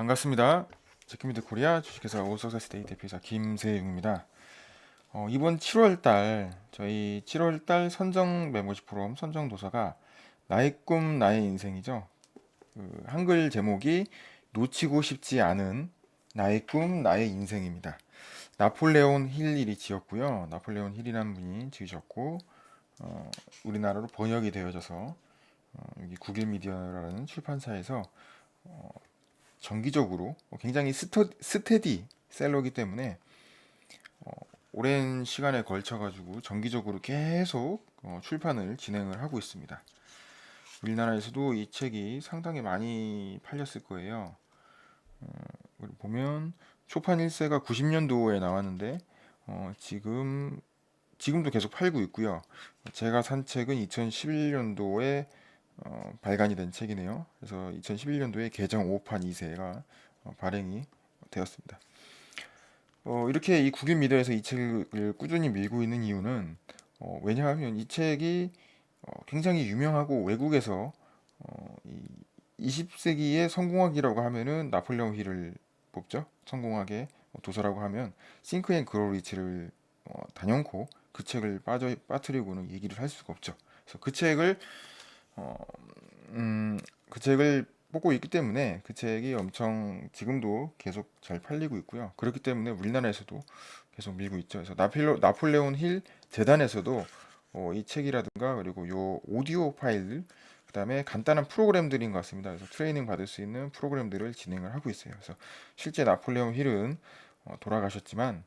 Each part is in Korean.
반갑습니다. 제키미드 코리아 주식회사 오석세스데이 대표이사 김세용입니다. 어, 이번 7월달 저희 7월달 선정 멤버십 프로그램 선정 도서가 나의 꿈 나의 인생이죠. 그 한글 제목이 놓치고 싶지 않은 나의 꿈 나의 인생입니다. 나폴레온 힐이 지었고요. 나폴레온 힐이라는 분이 지으셨고 어, 우리나라로 번역이 되어져서 어, 여기 구길 미디어라는 출판사에서 어, 정기적으로 굉장히 스터, 스테디 셀러기 때문에 어, 오랜 시간에 걸쳐 가지고 정기적으로 계속 어, 출판을 진행을 하고 있습니다. 우리나라에서도 이 책이 상당히 많이 팔렸을 거예요. 어, 보면 초판 1세가 90년도에 나왔는데 어, 지금 지금도 계속 팔고 있고요. 제가 산 책은 2011년도에 어, 발간이 된 책이네요. 그래서 2011년도에 개정 5판 2세가 어, 발행이 되었습니다. 어, 이렇게 이 국인 미디어에서 이 책을 꾸준히 밀고 있는 이유는 어, 왜냐하면 이 책이 어, 굉장히 유명하고 외국에서 어, 이 20세기의 성공학이라고 하면은 나폴레옹 힐을 뽑죠. 성공학의 도서라고 하면 싱크 앤 그로우 리치를 어, 단연코 그 책을 빠져 빠뜨리고는 얘기를 할 수가 없죠. 그래서 그 책을 어, 음, 그 책을 뽑고 있기 때문에 그 책이 엄청 지금도 계속 잘 팔리고 있고요. 그렇기 때문에 우리나라에서도 계속 밀고 있죠. 그래서 나필로, 나폴레온 힐 재단에서도 어, 이 책이라든가 그리고 요 오디오 파일 그다음에 간단한 프로그램들인 것 같습니다. 그래서 트레이닝 받을 수 있는 프로그램들을 진행을 하고 있어요. 그래서 실제 나폴레옹 힐은 어, 돌아가셨지만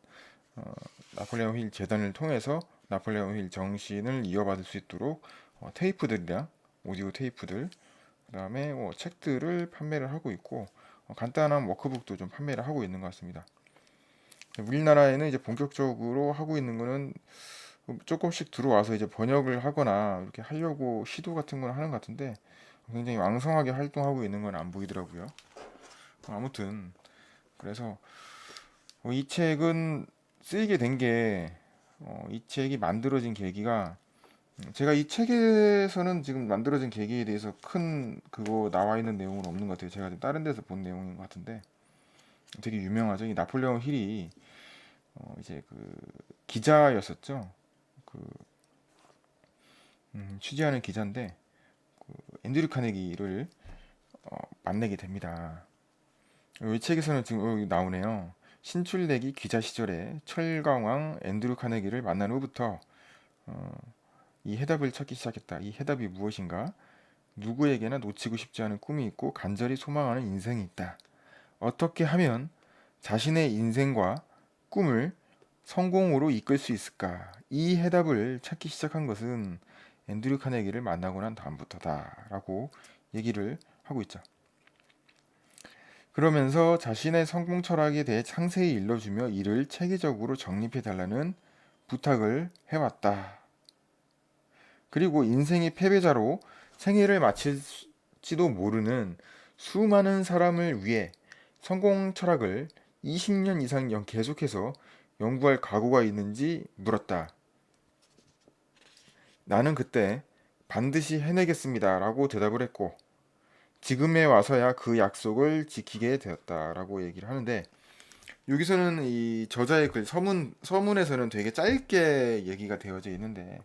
어, 나폴레옹 힐 재단을 통해서 나폴레옹 힐 정신을 이어받을 수 있도록 어, 테이프들이랑 오디오 테이프들 그 다음에 뭐 책들을 판매를 하고 있고 어, 간단한 워크북도 좀 판매를 하고 있는 것 같습니다. 우리나라에는 이제 본격적으로 하고 있는 거는 조금씩 들어와서 이제 번역을 하거나 이렇게 하려고 시도 같은 걸 하는 것 같은데 굉장히 왕성하게 활동하고 있는 건 안 보이더라고요. 아무튼 그래서 어, 이 책은 쓰이게 된 게 이 책이 만들어진 계기가 음, 제가 이 책에서는 지금 만들어진 계기에 대해서 큰 그거 나와 있는 내용은 없는 것 같아요. 제가 좀 다른 데서 본 내용인 것 같은데 되게 유명하죠. 이 나폴레옹 힐이 어 이제 그 기자였었죠. 그 음, 취재하는 기자인데 그 앤드류 카네기를 어, 만나게 됩니다. 이 책에서는 지금 여기 나오네요. 신출내기 기자 시절에 철강왕 앤드류 카네기를 만난 후부터 어, 이 해답을 찾기 시작했다. 이 해답이 무엇인가? 누구에게나 놓치고 싶지 않은 꿈이 있고 간절히 소망하는 인생이 있다. 어떻게 하면 자신의 인생과 꿈을 성공으로 이끌 수 있을까? 이 해답을 찾기 시작한 것은 앤드류 카네기를 만나고 난 다음부터다라고 얘기를 하고 있죠. 그러면서 자신의 성공 철학에 대해 상세히 일러주며 이를 체계적으로 정립해 달라는 부탁을 해왔다. 그리고 인생의 패배자로 생애를 마칠지도 모르는 수많은 사람을 위해 성공 철학을 20년 이상 연- 계속해서 연구할 각오가 있는지 물었다. 나는 그때 반드시 해내겠습니다. 라고 대답을 했고, 지금에 와서야 그 약속을 지키게 되었다 라고 얘기를 하는데 여기서는 이 저자의 글 서문 서문에서는 되게 짧게 얘기가 되어져 있는데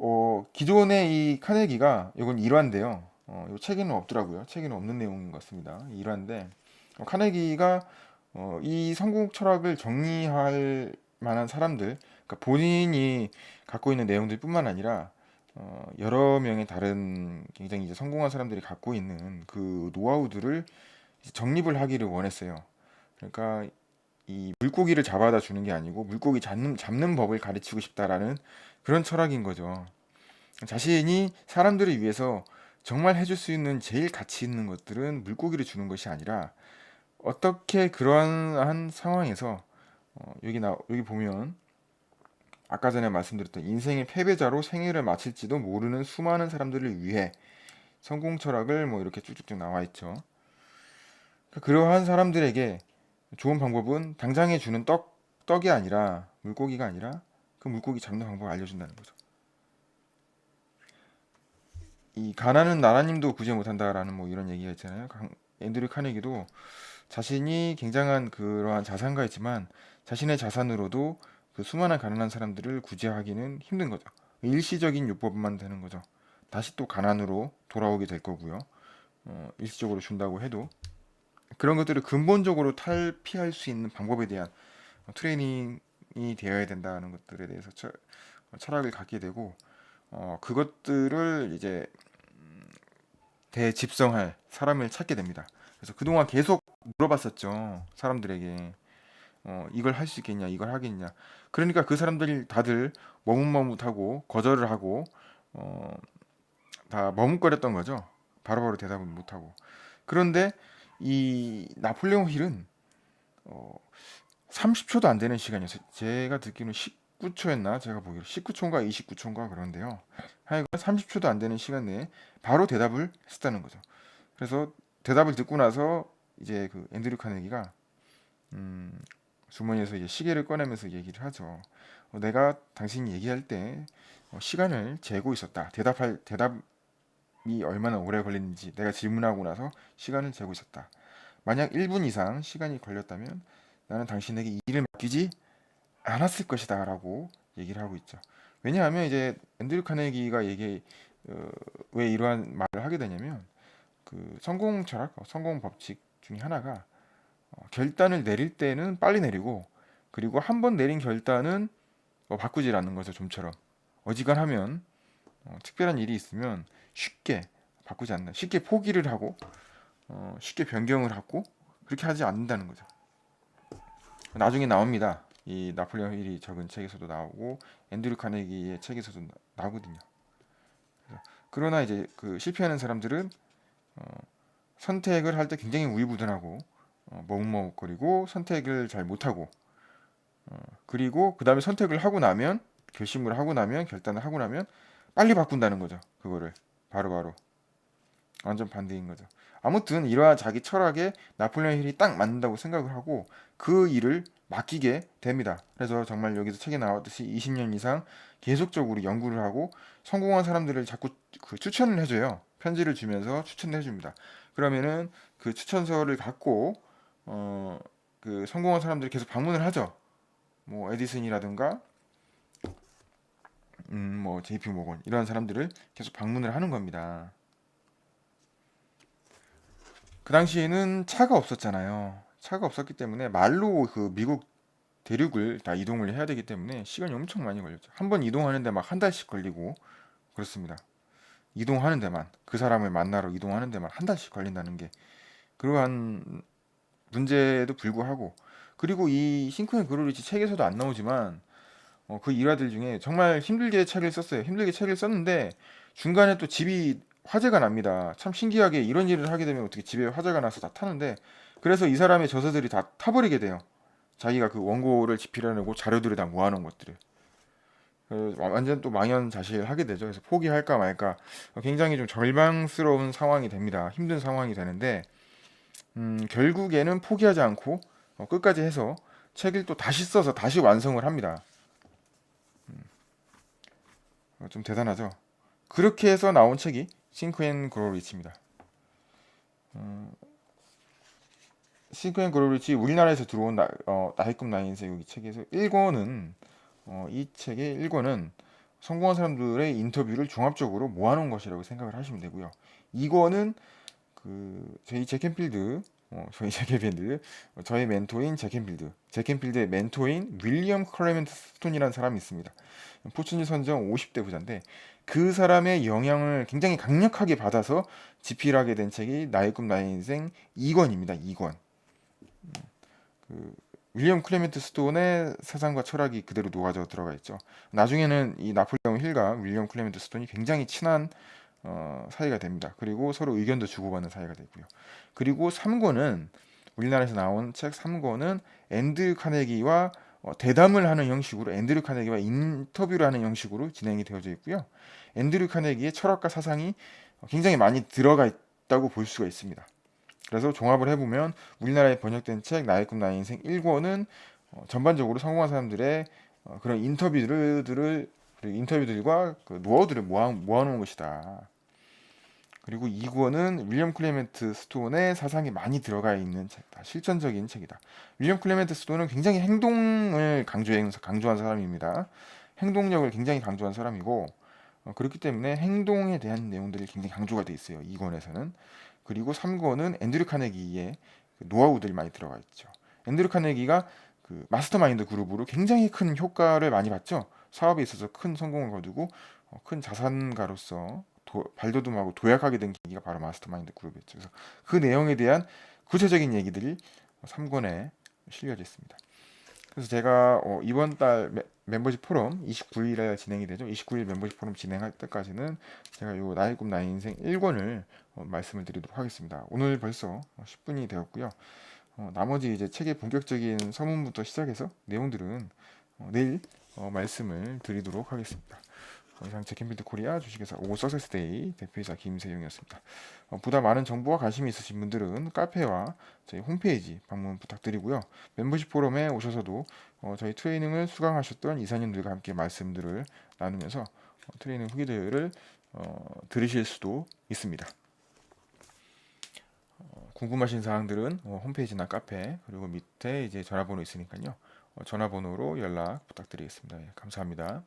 어 기존의 이 카네기가 이건 일화인데요. 어, 이 책에는 없더라고요. 책에는 없는 내용인 것 같습니다. 일화인데 어, 카네기가 어, 이 성공 철학을 정리할 만한 사람들, 그러니까 본인이 갖고 있는 내용들뿐만 아니라 어, 여러 명의 다른 굉장히 이제 성공한 사람들이 갖고 있는 그 노하우들을 정립을 하기를 원했어요. 그러니까 이 물고기를 잡아다 주는 게 아니고 물고기 잡는, 잡는 법을 가르치고 싶다라는 그런 철학인 거죠. 자신이 사람들을 위해서 정말 해줄 수 있는 제일 가치 있는 것들은 물고기를 주는 것이 아니라 어떻게 그러한 상황에서 어, 여기 나 여기 보면 아까 전에 말씀드렸던 인생의 패배자로 생애를 마칠지도 모르는 수많은 사람들을 위해 성공 철학을 뭐 이렇게 쭉쭉쭉 나와 있죠. 그러니까 그러한 사람들에게 좋은 방법은 당장에 주는 떡 떡이 아니라 물고기가 아니라 그 물고기 잡는 방법을 알려준다는 거죠. 이 가난은 나라님도 구제 못한다라는 뭐 이런 얘기가 있잖아요. 강- 앤드류 카네기도 자신이 굉장한 그러한 자산가이지만 자신의 자산으로도 그 수많은 가난한 사람들을 구제하기는 힘든 거죠. 일시적인 요법만 되는 거죠. 다시 또 가난으로 돌아오게 될 거고요. 어, 일시적으로 준다고 해도 그런 것들을 근본적으로 탈피할 수 있는 방법에 대한 트레이닝이 되어야 된다는 것들에 대해서 철, 철학을 갖게 되고 어, 그것들을 이제 음, 대집성할 사람을 찾게 됩니다. 그래서 그동안 계속 물어봤었죠. 사람들에게 어, 이걸 할 수 있겠냐, 이걸 하겠냐. 그러니까 그 사람들이 다들 머뭇머뭇하고 거절을 하고 어, 다 머뭇거렸던 거죠. 바로바로 대답은 못하고. 그런데 이 나폴레옹 힐은 어, 30초도 안 되는 시간이었어요. 제가 듣기로는 19초였나? 제가 보기로 19초인가 29초인가 그런데요. 하여간 30초도 안 되는 시간 내에 바로 대답을 했다는 거죠. 그래서 대답을 듣고 나서 이제 그 앤드류 카네기가 음, 주머니에서 이제 시계를 꺼내면서 얘기를 하죠. 어, 내가 당신이 얘기할 때 어, 시간을 재고 있었다. 대답할 대답 이 얼마나 오래 걸리는지 내가 질문하고 나서 시간을 재고 있었다. 만약 1분 이상 시간이 걸렸다면 나는 당신에게 이 일을 맡기지 않았을 것이다 라고 얘기를 하고 있죠. 왜냐하면 이제 앤드류 카네기가 얘기 어, 왜 이러한 말을 하게 되냐면 그 성공 철학, 어, 성공 법칙 중에 하나가 어, 결단을 내릴 때는 빨리 내리고 그리고 한 번 내린 결단은 어, 바꾸질 않는 거죠. 좀처럼 어지간하면 어, 특별한 일이 있으면 쉽게 바꾸지 않는다. 쉽게 포기를 하고 어, 쉽게 변경을 하고 그렇게 하지 않는다는 거죠. 나중에 나옵니다. 이 나폴레옹 힐이 적은 책에서도 나오고 앤드류 카네기의 책에서도 나- 나오거든요. 그래서 그러나 이제 그 실패하는 사람들은 어, 선택을 할 때 굉장히 우유부단하고 어, 머뭇머뭇거리고 선택을 잘 못하고 어, 그리고 그 다음에 선택을 하고 나면 결심을 하고 나면 결단을 하고 나면 빨리 바꾼다는 거죠. 그거를 바로 바로 완전 반대인 거죠. 아무튼 이러한 자기 철학에 나폴레옹 힐이 딱 맞는다고 생각을 하고 그 일을 맡기게 됩니다. 그래서 정말 여기서 책에 나왔듯이 20년 이상 계속적으로 연구를 하고 성공한 사람들을 자꾸 그 추천을 해줘요. 편지를 주면서 추천을 해줍니다. 그러면은 그 추천서를 갖고 어 그 성공한 사람들이 계속 방문을 하죠. 뭐 에디슨이라든가 음 뭐 JP 모건 이런 사람들을 계속 방문을 하는 겁니다. 그 당시에는 차가 없었잖아요. 차가 없었기 때문에 말로 그 미국 대륙을 다 이동을 해야 되기 때문에 시간이 엄청 많이 걸렸죠. 한 번 이동하는데 막 한 달씩 걸리고 그렇습니다. 이동하는 데만 그 사람을 만나러 이동하는 데만 한 달씩 걸린다는 게 그러한 문제에도 불구하고 그리고 이 싱크앤 그로리치 책에서도 안 나오지만 어, 그 일화들 중에 정말 힘들게 책을 썼어요. 힘들게 책을 썼는데 중간에 또 집이 화재가 납니다. 참 신기하게 이런 일을 하게 되면 어떻게 집에 화재가 나서 다 타는데 그래서 이 사람의 저서들이 다 타버리게 돼요. 자기가 그 원고를 집필해내고 자료들을 다 모아놓은 것들을. 그 완전 또 망연자실하게 되죠. 그래서 포기할까 말까 굉장히 좀 절망스러운 상황이 됩니다. 힘든 상황이 되는데 음, 결국에는 포기하지 않고 어, 끝까지 해서 책을 또 다시 써서 다시 완성을 합니다. 어, 좀 대단하죠. 그렇게 해서 나온 책이 싱크앤 그로리치입니다. 싱크앤 그로리치 우리나라에서 들어온 나, 어, 나이급 나인세 이 책에서 1권은 어, 이 책의 1권은 성공한 사람들의 인터뷰를 종합적으로 모아놓은 것이라고 생각을 하시면 되고요. 2권은 그 저희 제켄필드 어, 저희 제켄필드 어, 저의 멘토인 제켄필드 제켄필드의 멘토인 윌리엄 클레멘트 스톤이라는 사람이 있습니다. 포춘지 선정 50대 부자인데 그 사람의 영향을 굉장히 강력하게 받아서 집필 하게 된 책이 나의 꿈 나의 인생 2권입니다. 2권. 그 윌리엄 클레멘트 스톤의 사상과 철학이 그대로 녹아져 들어가 있죠. 나중에는 이 나폴레옹 힐과 윌리엄 클레멘트 스톤이 굉장히 친한 어, 사이가 됩니다. 그리고 서로 의견도 주고받는 사이가 되고요. 그리고 3권은 우리나라에서 나온 책 3권은 앤드 카네기와 어, 대담을 하는 형식으로 앤드류 카네기와 인터뷰를 하는 형식으로 진행이 되어져 있고요. 앤드류 카네기의 철학과 사상이 굉장히 많이 들어가 있다고 볼 수가 있습니다. 그래서 종합을 해보면 우리나라에 번역된 책 나의 꿈 나의 인생 1권은 어, 전반적으로 성공한 사람들의 어, 그런 인터뷰들을 그리고 인터뷰들과 그 노하우들을 모아, 모아놓은 것이다. 그리고 이 권은 윌리엄 클레멘트 스톤의 사상이 많이 들어가 있는 책이다. 실전적인 책이다. 윌리엄 클레멘트 스톤은 굉장히 행동을 강조한, 강조한 사람입니다. 행동력을 굉장히 강조한 사람이고 어, 그렇기 때문에 행동에 대한 내용들이 굉장히 강조가 돼 있어요. 이 권에서는. 그리고 3권은 앤드류 카네기의 그 노하우들이 많이 들어가 있죠. 앤드류 카네기가 그 마스터마인드 그룹으로 굉장히 큰 효과를 많이 봤죠. 사업에 있어서 큰 성공을 거두고 어, 큰 자산가로서 도, 발돋움하고 도약하게 된 계기가 바로 마스터마인드 그룹이었죠. 그래서 그 내용에 대한 구체적인 얘기들이 3권에 실려져 있습니다. 그래서 제가 어, 이번 달 멤- 멤버십 포럼 29일에 진행이 되죠. 29일 멤버십 포럼 진행할 때까지는 제가 요 나의 꿈 나의 인생 1권을 어, 말씀을 드리도록 하겠습니다. 오늘 벌써 10분이 되었고요. 어, 나머지 이제 책의 본격적인 서문부터 시작해서 내용들은 어, 내일 어, 말씀을 드리도록 하겠습니다. 어, 이상 제캠빌드 코리아 주식회사 오 서세스데이 대표이사 김세용이었습니다. 어, 보다 많은 정보와 관심이 있으신 분들은 카페와 저희 홈페이지 방문 부탁드리고요. 멤버십 포럼에 오셔서도 어, 저희 트레이닝을 수강하셨던 이사님들과 함께 말씀들을 나누면서 어, 트레이닝 후기들을 어, 들으실 수도 있습니다. 어, 궁금하신 사항들은 어, 홈페이지나 카페 그리고 밑에 이제 전화번호 있으니까요. 어, 전화번호로 연락 부탁드리겠습니다. 예, 감사합니다.